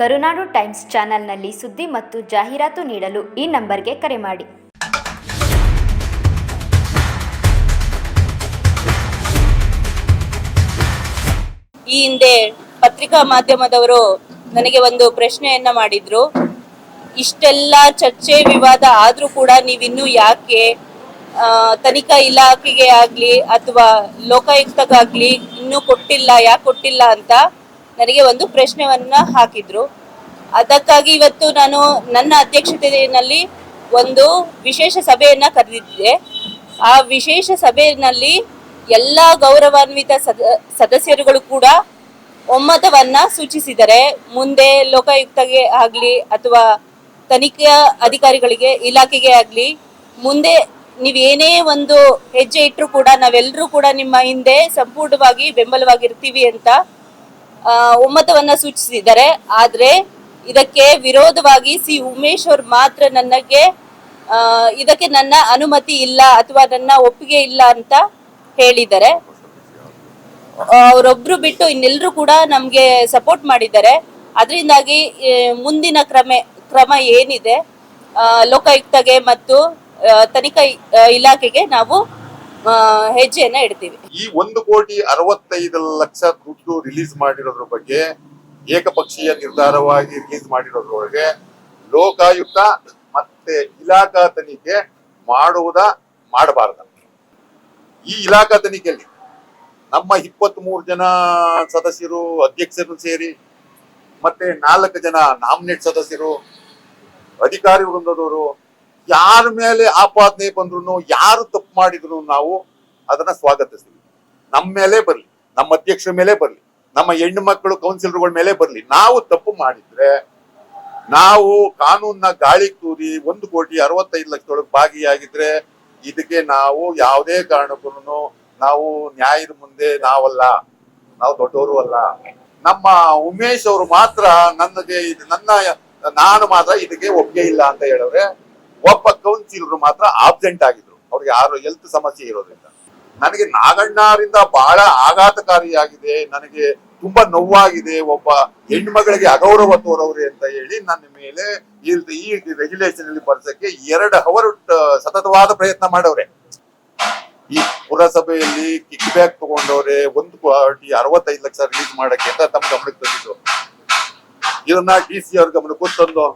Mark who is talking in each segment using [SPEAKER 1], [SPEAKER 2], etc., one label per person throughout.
[SPEAKER 1] ಕರುನಾಡು times ಚಾನೆಲ್ನಲ್ಲಿ ಸುದ್ದಿ ಮತ್ತು ಜಾಹೀರಾತು ನೀಡಲು ಈ ನಂಬರ್ಗೆ ಕರೆ ಮಾಡಿ.
[SPEAKER 2] ಈ ಹಿಂದೆ ಪತ್ರಿಕಾ ಮಾಧ್ಯಮದವರು ನನಗೆ ಒಂದು ಪ್ರಶ್ನೆಯನ್ನ ಮಾಡಿದ್ರು. ಇಷ್ಟೆಲ್ಲ ಚರ್ಚೆ ವಿವಾದ ಆದ್ರೂ ಕೂಡ ನೀವಿನ್ನೂ ಯಾಕೆ ತನಿಖಾ ಇಲಾಖೆಗೆ ಆಗ್ಲಿ ಅಥವಾ ಲೋಕಾಯುಕ್ತಗಾಗ್ಲಿ ಇನ್ನೂ ಕೊಟ್ಟಿಲ್ಲ, ಯಾಕೆ ಕೊಟ್ಟಿಲ್ಲ ಅಂತ ನನಗೆ ಒಂದು ಪ್ರಶ್ನೆವನ್ನ ಹಾಕಿದ್ರು. ಅದಕ್ಕಾಗಿ ಇವತ್ತು ನಾನು ನನ್ನ ಅಧ್ಯಕ್ಷತೆಯಲ್ಲಿ ಒಂದು ವಿಶೇಷ ಸಭೆಯನ್ನ ಕರೆದಿದ್ದೆ. ಆ ವಿಶೇಷ ಸಭೆಯಲ್ಲಿ ಎಲ್ಲ ಗೌರವಾನ್ವಿತ ಸದ, ಸದಸ್ಯರುಗಳು ಕೂಡ ಒಮ್ಮತವನ್ನ ಸೂಚಿಸಿದರೆ, ಮುಂದೆ ಲೋಕಾಯುಕ್ತಗೆ ಆಗ್ಲಿ ಅಥವಾ ತನಿಖಾ ಅಧಿಕಾರಿಗಳಿಗೆ, ಇಲಾಖೆಗೆ ಆಗ್ಲಿ, ಮುಂದೆ ನೀವೇನೇ ಒಂದು ಹೆಜ್ಜೆ ಇಟ್ಟರು ಕೂಡ ನಾವೆಲ್ಲರೂ ಕೂಡ ನಿಮ್ಮ ಹಿಂದೆ ಸಂಪೂರ್ಣವಾಗಿ ಬೆಂಬಲವಾಗಿರ್ತೀವಿ ಅಂತ ಒಮ್ಮತವನ್ನ ಸೂಚಿಸಿದ್ದಾರೆ. ಆದ್ರೆ ಇದಕ್ಕೆ ವಿರೋಧವಾಗಿ ಸಿ ಉಮೇಶ್ ಅವ್ರು ಮಾತ್ರ ನನಗೆ ಇದಕ್ಕೆ ನನ್ನ ಅನುಮತಿ ಇಲ್ಲ ಅಥವಾ ನನ್ನ ಒಪ್ಪಿಗೆ ಇಲ್ಲ ಅಂತ ಹೇಳಿದ್ದಾರೆ. ಅವರೊಬ್ರು ಬಿಟ್ಟು ಇನ್ನೆಲ್ಲರೂ ಕೂಡ ನಮ್ಗೆ ಸಪೋರ್ಟ್ ಮಾಡಿದ್ದಾರೆ. ಅದರಿಂದಾಗಿ ಮುಂದಿನ ಕ್ರಮ ಕ್ರಮ ಏನಿದೆ ಲೋಕಾಯುಕ್ತಗೆ ಮತ್ತು ತನಿಖಾ ಇಲಾಖೆಗೆ ನಾವು ಹೆಜ್ಜೆಯನ್ನ ಇಡ್ತೀವಿ.
[SPEAKER 3] ಈ ಒಂದು ಕೋಟಿ ಅರವತ್ತೈದು ಲಕ್ಷ ದುಡ್ಡು ರಿಲೀಸ್ ಮಾಡಿರೋದ್ರ ಬಗ್ಗೆ ಏಕಪಕ್ಷೀಯ ನಿರ್ಧಾರವಾಗಿ ರಿಲೀಸ್ ಮಾಡಿರೋದ್ರೊಳಗೆ ಲೋಕಾಯುಕ್ತ ಮತ್ತೆ ಇಲಾಖಾ ತನಿಖೆ ಮಾಡುವುದ ಮಾಡಬಾರ್ದ. ಈ ಇಲಾಖಾ ತನಿಖೆಯಲ್ಲಿ ನಮ್ಮ ಇಪ್ಪತ್ತ್ ಮೂರು ಜನ ಸದಸ್ಯರು, ಅಧ್ಯಕ್ಷರು ಸೇರಿ ಮತ್ತೆ ನಾಲ್ಕು ಜನ ನಾಮಿನೇಟ್ ಸದಸ್ಯರು ಅಧಿಕಾರಿ ವೃಂದದವರು ಯಾರ ಮೇಲೆ ಆಪಾದನೆ ಬಂದ್ರು ಯಾರು ಮಾಡಿದ್ರು ನಾವು ಅದನ್ನ ಸ್ವಾಗತಿಸ್ತೀವಿ. ನಮ್ಮ ಮೇಲೆ ಬರಲಿ, ನಮ್ಮ ಅಧ್ಯಕ್ಷರ ಮೇಲೆ ಬರ್ಲಿ, ನಮ್ಮ ಹೆಣ್ಣು ಮಕ್ಕಳು ಕೌನ್ಸಿಲರ್ಗಳ ಮೇಲೆ ಬರ್ಲಿ. ನಾವು ತಪ್ಪು ಮಾಡಿದ್ರೆ ನಾವು ಕಾನೂನ ಗಾಳಿ ತೂರಿ ಒಂದು ಕೋಟಿ ಅರವತ್ತೈದು ಲಕ್ಷದೊಳಗೆ ಭಾಗಿಯಾಗಿದ್ರೆ ಇದಕ್ಕೆ ನಾವು ಯಾವುದೇ ಕಾರಣಕ್ಕೂ ನಾವು ನ್ಯಾಯದ ಮುಂದೆ ನಾವಲ್ಲ, ನಾವು ದೊಡ್ಡವರು ಅಲ್ಲ. ನಮ್ಮ ಉಮೇಶ್ ಅವರು ಮಾತ್ರ ನನಗೆ ಇದು, ನನ್ನ, ನಾನು ಮಾತ್ರ ಇದಕ್ಕೆ ಒಪ್ಪಿಗೆ ಇಲ್ಲ ಅಂತ ಹೇಳಿದ್ರೆ ಒಬ್ಬ ಕೌನ್ಸಿಲರ್ ಮಾತ್ರ ಆಬ್ಸೆಂಟ್ ಆಗಿದ್ರು. ಅವ್ರಿಗೆ ಯಾರು ಹೆಲ್ತ್ ಸಮಸ್ಯೆ ಇರೋದ್ರಿಂದ. ನನಗೆ ನಾಗಣ್ಣರಿಂದ ಬಹಳ ಆಘಾತಕಾರಿಯಾಗಿದೆ, ನನಗೆ ತುಂಬಾ ನೋವಾಗಿದೆ, ಒಬ್ಬ ಹೆಣ್ಮಗಳಿಗೆ ಅಗೌರವ ತೋರವ್ರಿ ಅಂತ ಹೇಳಿ ನನ್ನ ಮೇಲೆ ಈ ರೆಗ್ಯುಲೇಷನ್ ಅಲ್ಲಿ ಬರ್ಸಕ್ಕೆ ಎರಡು ಅವರ್ ಸತತವಾದ ಪ್ರಯತ್ನ ಮಾಡವ್ರೆ. ಈ ಪುರಸಭೆಯಲ್ಲಿ ಕಿಕ್ ಬ್ಯಾಕ್ ತಗೊಂಡವ್ರೆ, ಒಂದು ಕೋಟಿ ಅರವತ್ತೈದು ಲಕ್ಷ ರಿಲೀಸ್ ಮಾಡಕ್ಕೆ ಅಂತ ತಮ್ಮ ಗಮನಕ್ಕೆ ತಂದಿದ್ದು. ಇದನ್ನ ಡಿ ಸಿ ಅವ್ರ ಗಮನಕ್ಕೂ ತಂದು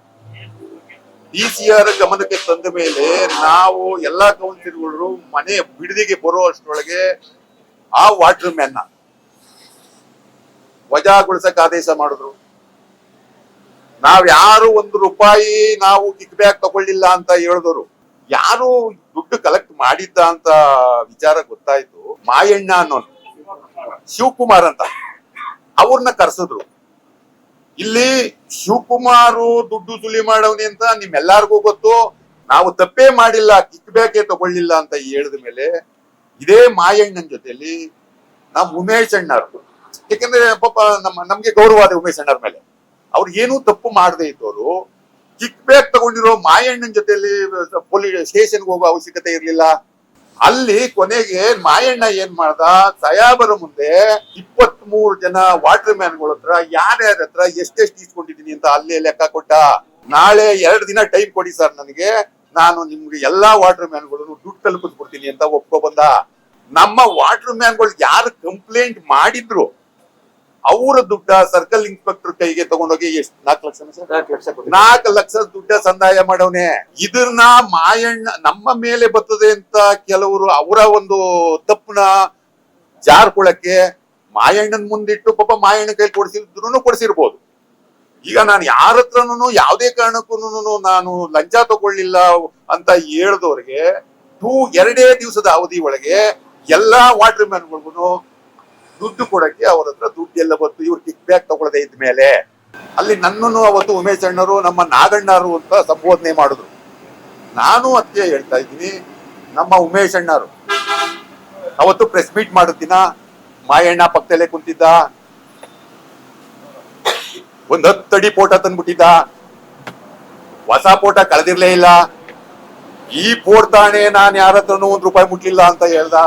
[SPEAKER 3] ಡಿ ಸಿ ಆರ್ ಗಮನಕ್ಕೆ ತಂದ ಮೇಲೆ ನಾವು ಎಲ್ಲಾ ಕೌನ್ಸಿಲ್ಗಳು ಮನೆ ಬಿಡದಿಗೆ ಬರೋ ಅಷ್ಟರೊಳಗೆ ಆ ವಾಟರ್ ಮ್ಯಾನ್ ವಜಾಗೊಳಿಸಕ್ ಆದೇಶ ಮಾಡಿದ್ರು. ನಾವ್ ಯಾರು ಒಂದು ರೂಪಾಯಿ ನಾವು ಕಿಕ್ ಬ್ಯಾಕ್ ತಗೊಳ್ಳಿಲ್ಲ ಅಂತ ಹೇಳಿದ್ರು ಯಾರು ದುಡ್ಡು ಕಲೆಕ್ಟ್ ಮಾಡಿದ್ದ ಅಂತ ವಿಚಾರ ಗೊತ್ತಾಯ್ತು. ಮಾಯಣ್ಣ ಅನ್ನೋನು. ಶಿವಕುಮಾರ್ ಅಂತ. ಅವ್ರನ್ನ ಕರ್ಸಿದ್ರು. ಇಲ್ಲಿ ಶಿವಕುಮಾರು ದುಡ್ಡು ಸುಲಿ ಮಾಡವನಿ ಅಂತ ನಿಮ್ಮೆಲ್ಲರಿಗೂ ಗೊತ್ತು. ನಾವು ತಪ್ಪೇ ಮಾಡಿಲ್ಲ ಕಿಕ್ ಬ್ಯಾಕೆ ತಗೊಳ್ಳಿಲ್ಲ ಅಂತ ಹೇಳಿದ ಮೇಲೆ ಇದೇ ಮಾಯಣ್ಣನ ಜೊತೆಯಲ್ಲಿ ನಾವು ಉಮೇಶ್ ಅಣ್ಣರು. ಯಾಕಂದ್ರೆ ಪಾಪ ನಮ್ಮ, ನಮ್ಗೆ ಗೌರವ ಅದೇ ಉಮೇಶ್ ಅಣ್ಣರ ಮೇಲೆ. ಅವ್ರು ಏನೂ ತಪ್ಪು ಮಾಡದೆ ಇದ್ದವರು ಕಿಕ್ ಬ್ಯಾಕ್ ತಗೊಂಡಿರೋ ಮಾಯಣ್ಣನ ಜೊತೆಯಲ್ಲಿ ಪೊಲೀಸ್ ಸ್ಟೇಷನ್ಗೆ ಹೋಗೋ ಅವಶ್ಯಕತೆ ಇರ್ಲಿಲ್ಲ. ಅಲ್ಲಿ ಕೊನೆಗೆ ಮಾಯಣ್ಣ ಏನ್ ಮಾಡ್ದ? ಸಯಾಬರ ಮುಂದೆ ಇಪ್ಪತ್ತ್ ಮೂರು ಜನ ವಾಟರ್ ಮ್ಯಾನ್ಗಳ ಹತ್ರ, ಯಾರ್ಯಾರ ಹತ್ರ ಎಷ್ಟೆಷ್ಟು ಇಸ್ಕೊಂಡಿದೀನಿ ಅಂತ ಅಲ್ಲೇ ಲೆಕ್ಕ ಕೊಟ್ಟ. ನಾಳೆ ಎರಡು ದಿನ ಟೈಮ್ ಕೊಡಿ ಸರ್ ನನಗೆ. ನಾನು ನಿಮ್ಗೆ ಎಲ್ಲಾ ವಾಟರ್ ಮ್ಯಾನ್ಗಳನ್ನು ದುಡ್ಡು ತಲುಪಿಸ್ಬಿಡ್ತೀನಿ ಅಂತ ಒಪ್ಕೊ ಬಂದ. ನಮ್ಮ ವಾಟರ್ ಮ್ಯಾನ್ಗಳು ಯಾರು ಕಂಪ್ಲೇಂಟ್ ಮಾಡಿದ್ರು? ಅವರ ದುಡ್ಡ ಸರ್ಕಲ್ ಇನ್ಸ್ಪೆಕ್ಟರ್ ಕೈಗೆ ತಗೊಂಡೋಗಿ ಎಷ್ಟು? ನಾಲ್ಕು ಲಕ್ಷ
[SPEAKER 4] ನಾಲ್ಕು ಲಕ್ಷ
[SPEAKER 3] ದುಡ್ಡ ಸಂದಾಯ ಮಾಡವನೆ. ಇದನ್ನ ಮಾಯಣ್ಣ ನಮ್ಮ ಮೇಲೆ ಬರ್ತದೆ ಅಂತ ಕೆಲವರು ಅವರ ಒಂದು ತಪ್ಪನ ಜಾರ್ಕೊಳಕ್ಕೆ ಮಾಯಣ್ಣನ್ ಮುಂದಿಟ್ಟು ಪಾಪ ಮಾಯಣ್ಣ ಕೈ ಕೊಡಿಸಿದ್ರು ಕೊಡಿಸಿರ್ಬೋದು. ಈಗ ನಾನು ಯಾರ ಹತ್ರನು ಯಾವುದೇ ಕಾರಣಕ್ಕೂ ನಾನು ಲಂಚ ತಗೊಳ್ಳಿಲ್ಲ ಅಂತ ಹೇಳ್ದವ್ರಿಗೆ ಟೂ ಎರಡೇ ದಿವಸದ ಅವಧಿ ಒಳಗೆ ಎಲ್ಲಾ ವಾಟರ್ ಮ್ಯಾನ್ಗಳಿಗೂ ದುಡ್ಡು ಕೊಡಕ್ಕೆ ಅವ್ರ ಹತ್ರ ದುಡ್ಡು ಎಲ್ಲ ಬಂತು. ಇವ್ರು ಕಿಕ್ ಬ್ಯಾಕ್ ತಗೊಳ್ಳದೆ ಇದ್ಮೇಲೆ ಅಲ್ಲಿ ನನ್ನನ್ನು ಅವತ್ತು ಉಮೇಶ್ ಅಣ್ಣರು, ನಮ್ಮ ನಾಗಣ್ಣರು ಅಂತ ಸಂಬೋಧನೆ ಮಾಡಿದ್ರು. ನಾನು ಅದಕ್ಕೆ ಹೇಳ್ತಾ ಇದ್ದೀನಿ, ನಮ್ಮ ಉಮೇಶ್ ಅಣ್ಣರು, ಅವತ್ತು ಪ್ರೆಸ್ ಮೀಟ್ ಮಾಡುತ್ತಿನ ಮಾಯಣ್ಣ ಪಕ್ಕದಲ್ಲೇ ಕುಂತಿದ್ದ. ಒಂದ್ ಹತ್ತಡಿ ಫೋಟೋ ತಂದ್ಬಿಟ್ಟಿದ್ದ. ಹೊಸ ಫೋಟೋ ಕಳೆದಿರ್ಲೇ ಇಲ್ಲ. ಈ ತಾಣೆ ನಾನ್ ಯಾರ ಒಂದ್ ರೂಪಾಯಿ ಮುಟ್ಲಿಲ್ಲ ಅಂತ ಹೇಳ್ದ.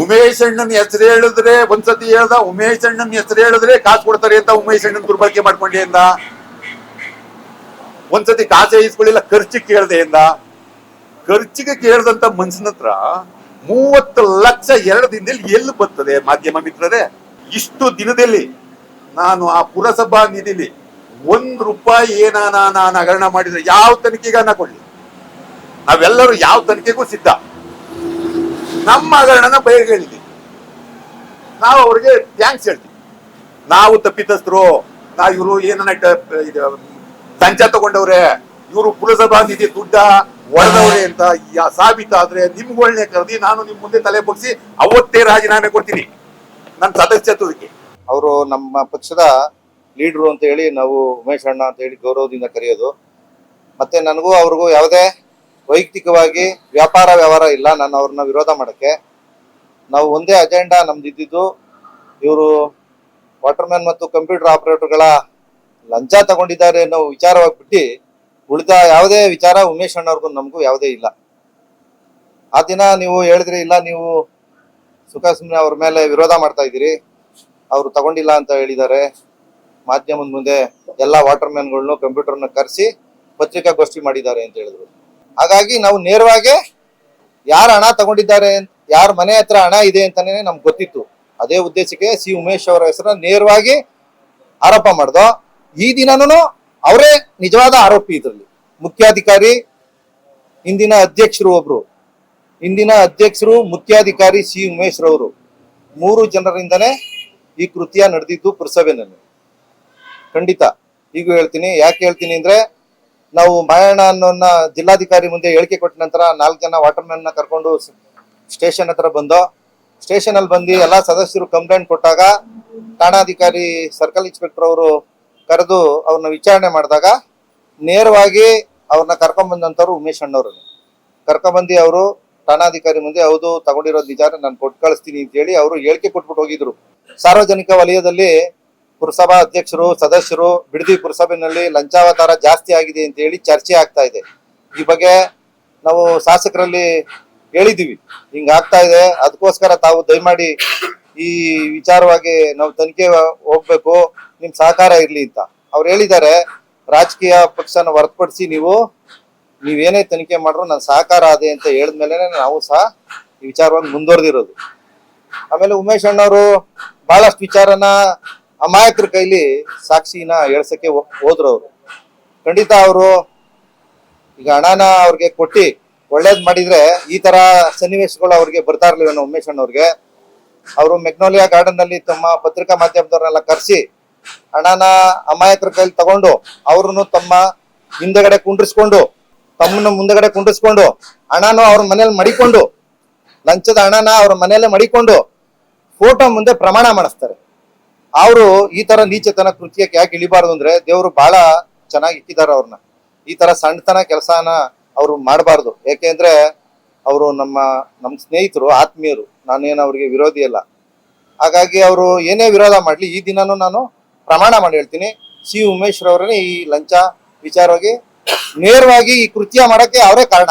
[SPEAKER 3] ಉಮೇಶ್ ಅಣ್ಣನ ಹೆಸರು ಹೇಳಿದ್ರೆ ಒಂದ್ಸತಿ ಹೇಳ್ದ, ಉಮೇಶ್ ಅಣ್ಣನ ಹೆಸರು ಹೇಳಿದ್ರೆ ಕಾಸು ಕೊಡ್ತಾರೆ ಅಂತ ಉಮೇಶ್ ಅಣ್ಣನ ದುರ್ಬಳಕೆ ಮಾಡ್ಕೊಂಡೆ ಅಂದ. ಒಂದ್ಸತಿ ಕಾಸೆ ಇಸ್ಕೊಳ್ಳಿಲ್ಲ ಖರ್ಚಿಗೆ ಕೇಳ್ದೆ ಅಂದ. ಖರ್ಚಿಗೆ ಕೇಳ್ದಂತ ಮನ್ಸನ ಹತ್ರ ಮೂವತ್ತು ಲಕ್ಷ ಎರಡು ದಿನದಲ್ಲಿ ಎಲ್ಲಿ ಬರ್ತದೆ ಮಾಧ್ಯಮ ಮಿತ್ರರೇ? ಇಷ್ಟು ದಿನದಲ್ಲಿ ನಾನು ಆ ಪುರಸಭಾ ನಿಧಿಲಿ ಒಂದ್ ರೂಪಾಯಿ ಏನಾನ ನಾನು ಹಗರಣ ಮಾಡಿದ್ರೆ ಯಾವ ತನಿಖೆಗಾನ ಕೊಡ್ಲಿ? ನಾವೆಲ್ಲರೂ ಯಾವ ತನಿಖೆಗೂ ಸಿದ್ಧ. ನಮ್ಮ ಹಗರಣನ ಬಯಲಿದ್ದೀವಿ ನಾವು ಅವ್ರಿಗೆ ಥ್ಯಾಂಕ್ಸ್ ಹೇಳ್ತೀವಿ. ನಾವು ತಪ್ಪಿತಸ್ಥರು ನಾ ಇವರು ಏನನ್ನ ಸಂಚ ತಗೊಂಡವ್ರೆ, ಇವರು ಪುರಸಭಾ ನಿಧಿ ದುಡ್ಡ ಒಡೆದವ್ರೆ ಅಂತ ಸಾಬೀತಾದ್ರೆ ನಿಮ್ಗಳನ್ನೇ ಕರೆದಿ, ನಾನು ನಿಮ್ ಮುಂದೆ ತಲೆ ಬಗ್ಸಿ ಅವತ್ತೇ ರಾಜೀನಾಮೆ ಕೊಡ್ತೀನಿ. ನನ್ನ ಸದಸ್ಯತ್ವಕ್ಕೆ.
[SPEAKER 4] ಅವರು ನಮ್ಮ ಪಕ್ಷದ ಲೀಡ್ರು ಅಂತ ಹೇಳಿ ನಾವು ಉಮೇಶ್ ಅಣ್ಣ ಅಂತ ಹೇಳಿ ಗೌರವದಿಂದ ಕರೆಯೋದು. ಮತ್ತೆ ನನಗೂ ಅವ್ರಿಗೂ ಯಾವುದೇ ವೈಯಕ್ತಿಕವಾಗಿ ವ್ಯಾಪಾರ ವ್ಯವಹಾರ ಇಲ್ಲ. ನಾನು ಅವ್ರನ್ನ ವಿರೋಧ ಮಾಡಕ್ಕೆ. ನಾವು ಒಂದೇ ಅಜೆಂಡಾ ನಮ್ದು ಇದ್ದಿದ್ದು ಇವರು ವಾಟರ್ಮ್ಯಾನ್ ಮತ್ತು ಕಂಪ್ಯೂಟರ್ ಆಪರೇಟರ್ಗಳ ಲಂಚ ತಗೊಂಡಿದ್ದಾರೆ ಅನ್ನೋ ವಿಚಾರವಾಗಿ ಬಿಟ್ಟು ಉಳಿದ ಯಾವುದೇ ವಿಚಾರ ಉಮೇಶ್ ಅಣ್ಣವ್ರಿಗೂ ನಮಗೂ ಯಾವುದೇ ಇಲ್ಲ. ಆ ದಿನ ನೀವು ಹೇಳಿದ್ರಿ, ಇಲ್ಲ ನೀವು ಸುಖ ಸುಮ್ಮನೆ ಅವ್ರ ಮೇಲೆ ವಿರೋಧ ಮಾಡ್ತಾ ಇದ್ದೀರಿ. ಅವರು ತಗೊಂಡಿಲ್ಲ ಅಂತ ಹೇಳಿದ್ದಾರೆ. ಮಾಧ್ಯಮದ ಮುಂದೆ ಎಲ್ಲ ವಾಟರ್ಮ್ಯಾನ್ಗಳನ್ನು ಕಂಪ್ಯೂಟರ್ನ ಕರೆಸಿ ಪತ್ರಿಕಾಗೋಷ್ಠಿ ಮಾಡಿದ್ದಾರೆ ಅಂತ ಹೇಳಿದ್ರು. ಹಾಗಾಗಿ ನಾವು ನೇರವಾಗಿ ಯಾರು ಹಣ ತಗೊಂಡಿದ್ದಾರೆ ಯಾರ ಮನೆ ಹತ್ರ ಹಣ ಇದೆ ಅಂತಾನೆ ನಮ್ಗೆ ಗೊತ್ತಿತ್ತು. ಅದೇ ಉದ್ದೇಶಕ್ಕೆ ಸಿ ಉಮೇಶ್ ಅವರ ಹೆಸರ ನೇರವಾಗಿ ಆರೋಪ ಮಾಡ್ದೋ. ಈ ದಿನನೂ ಅವರೇ ನಿಜವಾದ ಆರೋಪಿ ಇದರಲ್ಲಿ. ಮುಖ್ಯಾಧಿಕಾರಿ, ಇಂದಿನ ಅಧ್ಯಕ್ಷರು ಒಬ್ರು. ಇಂದಿನ ಅಧ್ಯಕ್ಷರು ಮುಖ್ಯಾಧಿಕಾರಿ ಸಿ ಉಮೇಶ್ ರವರು. ಮೂರು ಜನರಿಂದನೇ ಈ ಕೃತ್ಯ ನಡೆದಿದ್ದು ಪುರಸಭೆನಲ್ಲಿ. ಖಂಡಿತ, ಈಗ ಹೇಳ್ತೀನಿ, ಯಾಕೆ ಹೇಳ್ತೀನಿ ಅಂದ್ರೆ ನಾವು ಮಾಯಣ್ಣ ಅನ್ನೋನ್ನ ಜಿಲ್ಲಾಧಿಕಾರಿ ಮುಂದೆ ಹೇಳಿಕೆ ಕೊಟ್ಟ ನಂತರ ನಾಲ್ಕು ಜನ ವಾಟರ್ಮ್ಯಾನ್ನ ಕರ್ಕೊಂಡು ಸ್ಟೇಷನ್ ಹತ್ರ ಬಂದು ಸ್ಟೇಷನ್ ಅಲ್ಲಿ ಬಂದು ಎಲ್ಲಾ ಸದಸ್ಯರು ಕಂಪ್ಲೇಂಟ್ ಕೊಟ್ಟಾಗ ಠಾಣಾಧಿಕಾರಿ ಸರ್ಕಲ್ ಇನ್ಸ್ಪೆಕ್ಟರ್ ಅವರು ಕರೆದು ಅವ್ರನ್ನ ವಿಚಾರಣೆ ಮಾಡಿದಾಗ ನೇರವಾಗಿ ಅವ್ರನ್ನ ಕರ್ಕೊಂಡ್ ಬಂದಂತವ್ರು ಉಮೇಶ್ ಅಣ್ಣವ್ರು. ಕರ್ಕೊಂಬಂದು ಅವರು ಠಾಣಾಧಿಕಾರಿ ಮುಂದೆ ಹೌದು ತಗೊಂಡಿರೋ ನಿಜಾನ ನಾನು ಕೊಟ್ಟು ಕಳಿಸ್ತೀನಿ ಅಂತ ಹೇಳಿ ಅವರು ಹೇಳಿಕೆ ಕೊಟ್ಬಿಟ್ಟು ಹೋಗಿದ್ರು. ಸಾರ್ವಜನಿಕ ವಲಯದಲ್ಲಿ ಪುರಸಭಾ ಅಧ್ಯಕ್ಷರು, ಸದಸ್ಯರು ಬಿಡದಿ ಪುರಸಭೆಯಲ್ಲಿ ಲಂಚಾವತಾರ ಜಾಸ್ತಿ ಆಗಿದೆ ಅಂತ ಹೇಳಿ ಚರ್ಚೆ ಆಗ್ತಾ ಇದೆ. ಈ ಬಗ್ಗೆ ನಾವು ಶಾಸಕರಲ್ಲಿ ಹೇಳಿದೀವಿ ಹಿಂಗ ಆಗ್ತಾ ಇದೆ. ಅದಕ್ಕೋಸ್ಕರ ತಾವು ದಯಮಾಡಿ ಈ ವಿಚಾರವಾಗಿ ನಾವು ತನಿಖೆ ಹೋಗ್ಬೇಕು. ನಿಮ್ ಸಹಕಾರ ಇರ್ಲಿ ಅಂತ. ಅವ್ರು ಹೇಳಿದ್ದಾರೆ, ರಾಜಕೀಯ ಪಕ್ಷನ ಹೊರತುಪಡಿಸಿ ನೀವು, ನೀವೇನೇ ತನಿಖೆ ಮಾಡ್ರು ನನ್ನ ಸಹಕಾರ ಅದೇ ಅಂತ ಹೇಳಿದ್ಮೇಲೆ ನಾವು ಸಹ ಈ ವಿಚಾರವಾಗಿ ಮುಂದುವರೆದಿರೋದು. ಆಮೇಲೆ ಉಮೇಶ್ ಅಣ್ಣವರು ಬಹಳಷ್ಟು ವಿಚಾರನ ಅಮಾಯಕರ ಕೈಲಿ ಸಾಕ್ಷಿನ ಹೇಳ್ಸಕ್ಕೆ ಹೋ- ಹೋದ್ರು ಅವರು. ಖಂಡಿತ ಅವರು ಈಗ ಹಣನ ಅವ್ರಿಗೆ ಕೊಟ್ಟಿ ಒಳ್ಳೇದ್ ಮಾಡಿದ್ರೆ ಈ ತರ ಸನ್ನಿವೇಶಗಳು ಅವ್ರಿಗೆ ಬರ್ತಾ ಇರ್ಲಿಲ್ಲ ಉಮೇಶ್ ಅಣ್ಣವ್ರಿಗೆ. ಅವರು ಮೆಗ್ನೋಲಿಯಾ ಗಾರ್ಡನ್ನಲ್ಲಿ ತಮ್ಮ ಪತ್ರಿಕಾ ಮಾಧ್ಯಮದವ್ರನ್ನೆಲ್ಲ ಕರೆಸಿ ಹಣನ ಅಮಾಯಕರ ಕೈಲಿ ತಗೊಂಡು ಅವ್ರನ್ನು ತಮ್ಮ ಹಿಂದೆಗಡೆ ಕುಂಡ್ರಿಸ್ಕೊಂಡು, ತಮ್ಮನ್ನು ಮುಂದೆಗಡೆ ಕುಂಡ್ರಿಸ್ಕೊಂಡು ಹಣನು ಅವ್ರ ಮನೇಲಿ ಮಡಿಕೊಂಡು, ಲಂಚದ ಹಣನ ಅವ್ರ ಮನೆಯಲ್ಲೇ ಮಡಿಕೊಂಡು ಫೋಟೋ ಮುಂದೆ ಪ್ರಮಾಣ ಮಾಡಿಸ್ತಾರೆ. ಅವರು ಈ ತರ ನೀಚತನ ಕೃತ್ಯಕ್ಕೆ ಯಾಕೆ ಇಳಿಬಾರ್ದು ಅಂದ್ರೆ ದೇವರು ಬಹಳ ಚೆನ್ನಾಗಿ ಇಟ್ಟಿದ್ದಾರೆ ಅವ್ರನ್ನ ಈ ತರ ಸಣ್ಣತನ ಕೆಲಸನ ಅವರು ಮಾಡಬಾರ್ದು. ಯಾಕೆಂದ್ರೆ ಅವರು ನಮ್ಮ ನಮ್ಮ ಸ್ನೇಹಿತರು, ಆತ್ಮೀಯರು, ನಾನೇನು ಅವ್ರಿಗೆ ವಿರೋಧಿ ಅಲ್ಲ. ಹಾಗಾಗಿ ಅವರು ಏನೇ ವಿರೋಧ ಮಾಡ್ಲಿ, ಈ ದಿನನೂ ನಾನು ಪ್ರಮಾಣ ಮಾಡಿ ಹೇಳ್ತೀನಿ. ಸಿ ಉಮೇಶ್ ಅವರೇ ಈ ಲಂಚ ವಿಚಾರವಾಗಿ ನೇರವಾಗಿ ಈ ಕೃತ್ಯ ಮಾಡಕ್ಕೆ ಅವರೇ ಕಾರಣ.